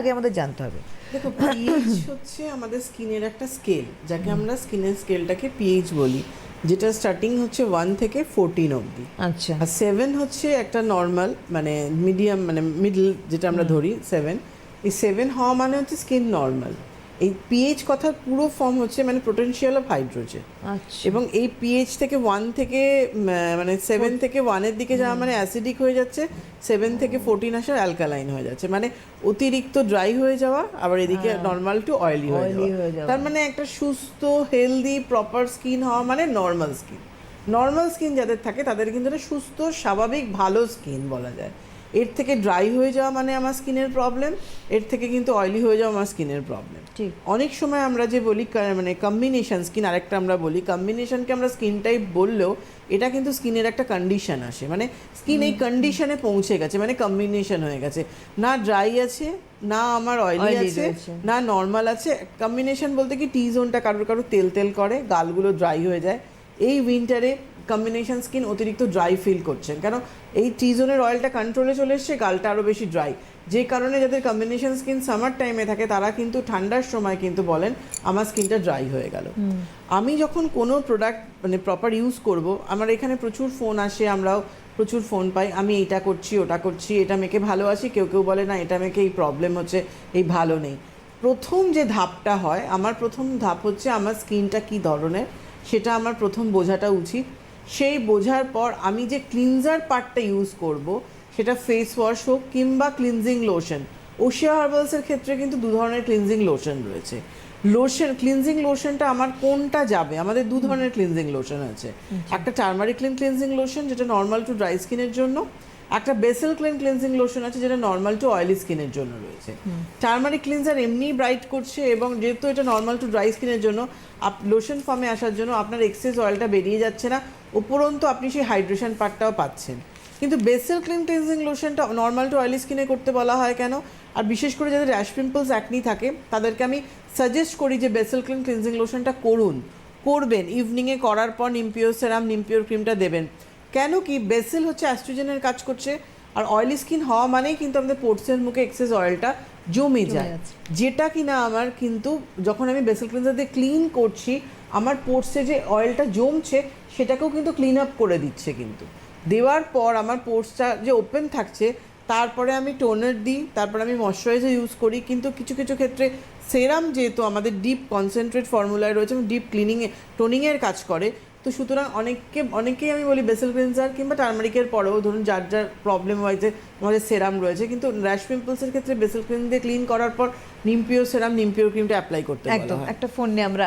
আগে আমাদের জানতে হবে। দেখো পিএইচ হচ্ছে আমাদের স্কিনের একটা স্কেল যাকে আমরা স্কিনের স্কেলটাকে পিএইচ বলি যেটা স্টার্টিং হচ্ছে ওয়ান থেকে ফোরটিন অবধি। আচ্ছা। আর সেভেন হচ্ছে একটা নর্মাল মানে মিডিয়াম মানে মিডল যেটা আমরা ধরি সেভেন এই সেভেন হওয়া মানে হচ্ছে স্কিন নর্মাল এই পিএইচ কথার পুরো ফর্ম হচ্ছে মানে পোটেনশিয়াল অফ হাইড্রোজেন এবং এই পিএইচ থেকে ওয়ান থেকে মানে সেভেন থেকে ওয়ানের দিকে যাওয়া মানে অ্যাসিডিক হয়ে যাচ্ছে সেভেন থেকে ফোরটিন আসার অ্যালকালাইন হয়ে যাচ্ছে। মানে অতিরিক্ত ড্রাই হয়ে যাওয়া আবার এদিকে নর্মাল টু অয়েলি হয়ে যাওয়া। তার মানে একটা সুস্থ হেলদি প্রপার স্কিন হওয়া মানে নর্মাল স্কিন নর্মাল স্কিন যাদের থাকে তাদের কিন্তু একটা সুস্থ স্বাভাবিক ভালো স্কিন বলা যায়। এর থেকে ড্রাই হয়ে যাওয়া মানে আমার স্কিনের প্রবলেম এর থেকে কিন্তু অয়েলি হয়ে যাওয়া আমার স্কিনের প্রবলেম ঠিক অনেক সময় আমরা যে বলি মানে কম্বিনেশন স্কিন আরেকটা আমরা বলি কম্বিনেশনকে আমরা স্কিন টাইপ বললেও এটা কিন্তু স্কিনের একটা কন্ডিশন আসে। মানে স্কিন এই কন্ডিশনে পৌঁছে গেছে মানে কম্বিনেশন হয়ে গেছে। না ড্রাই আছে না আমার অয়েলি আছে না নর্মাল আছে। কম্বিনেশন বলতে কি টি জোনটা কারোর কারোর তেল তেল করে গালগুলো ড্রাই হয়ে যায়। এই উইন্টারে কম্বিনেশন স্কিন অতিরিক্ত ড্রাই ফিল করছেন কেন? এই টি জোনের অয়েলটা কন্ট্রোলে চলে এসছে গালটা আরও বেশি ড্রাই যে কারণে যাদের কম্বিনেশন স্কিন সামার টাইমে থাকে তারা কিন্তু ঠান্ডার সময় কিন্তু বলেন আমার স্কিনটা ড্রাই হয়ে গেল। আমি যখন কোনো প্রোডাক্ট মানে প্রপার ইউজ করব আমার এখানে প্রচুর ফোন আসে আমরাও প্রচুর ফোন পাই আমি এইটা করছি ওটা করছি এটা মেখে ভালো আছি কেউ কেউ বলে না এটা মেখে এই প্রবলেম হচ্ছে এই ভালো নেই। প্রথম যে ধাপটা হয় আমার প্রথম ধাপ হচ্ছে আমার স্কিনটা কি ধরনের সেটা আমার প্রথম বোঝাটা উচিত। সেই বোঝার পর আমি যে ক্লিনজার পার্টটা ইউজ করব সেটা ফেস ওয়াশ হোক কিংবা ক্লিনজিং লোশন ওশিয়া হার্বালসের ক্ষেত্রে কিন্তু দু ধরনের ক্লিনজিং লোশন রয়েছে। লোশন ক্লিনজিং লোশনটা আমার কোনটা যাবে? আমাদের দু ধরনের ক্লিনজিং লোশন আছে। একটা টার্মারিক ক্লিন ক্লিনজিং লোশন যেটা নর্মাল টু ড্রাই স্কিনের জন্য একটা বেসেল ক্লিন ক্লিনজিং লোশন আছে যেটা নর্মাল টু অয়েলি স্কিনের জন্য রয়েছে। টার্মারিক ক্লিনজার এমনিই ব্রাইট করছে এবং যেহেতু এটা নর্মাল টু ড্রাই স্কিনের জন্য আপ লোশন ফর্মে আসার জন্য আপনার এক্সেস অয়েলটা বেরিয়ে যাচ্ছে না। উপরন্তু আপনি সেই হাইড্রেশন পার্টটাও পাচ্ছেন। কিন্তু বেসেল ক্লিন ক্লিনজিং লোশনটা নর্মাল টু অয়েলি স্কিনে করতে বলা হয় কেন? আর বিশেষ করে যাদের র্যাশ পিম্পলস অ্যাকনি থাকে তাদেরকে আমি সাজেস্ট করি যে বেসেল ক্লিন ক্লিনজিং লোশনটা করুন। করবেন। ইভিনিংয়ে করার পর নিমপিওর সেরাম নিমপিওর ক্রিমটা দেবেন। কেন কি বেসেল হচ্ছে অ্যাস্ট্রোজেনের কাজ করছে। আর অয়েলি স্কিন হওয়া মানেই কিন্তু আমাদের পোর্টসের মুখে এক্সেস অয়েলটা জমে যায়। যেটা কিনা আমার কিন্তু যখন আমি বেসেল ক্লিনজার দিয়ে ক্লিন করছি আমার পোর্টসে যে অয়েলটা জমছে সেটাকেও কিন্তু ক্লিন আপ করে দিচ্ছে কিন্তু। দেওয়ার পর আমার পোর্টসটা যে ওপেন থাকছে তারপরে আমি টোনার দিই তারপরে আমি ময়শ্চারাইজার ইউজ করি কিন্তু কিছু কিছু ক্ষেত্রে সেরাম যেহেতু আমাদের ডিপ কনসেন্ট্রেট ফর্মুলায় রয়েছে এবং ডিপ ক্লিনিংয়ে টোনিংয়ের কাজ করে তো সুতরাং অনেককে অনেকেই আমি বলি বেসেল ক্লিনজার কিংবা টার্মারিকের পরেও ধরুন যার যার প্রবলেম হয়েছে আমাদের সেরাম রয়েছে কিন্তু র্যাশ পিম্পলসের ক্ষেত্রে বেসেল ক্লিন দিয়ে ক্লিন করার পর নিমপিও সেরাম নিমপিও ক্রিমটা অ্যাপ্লাই করতে একদম একটা ফোন নিয়ে আমরা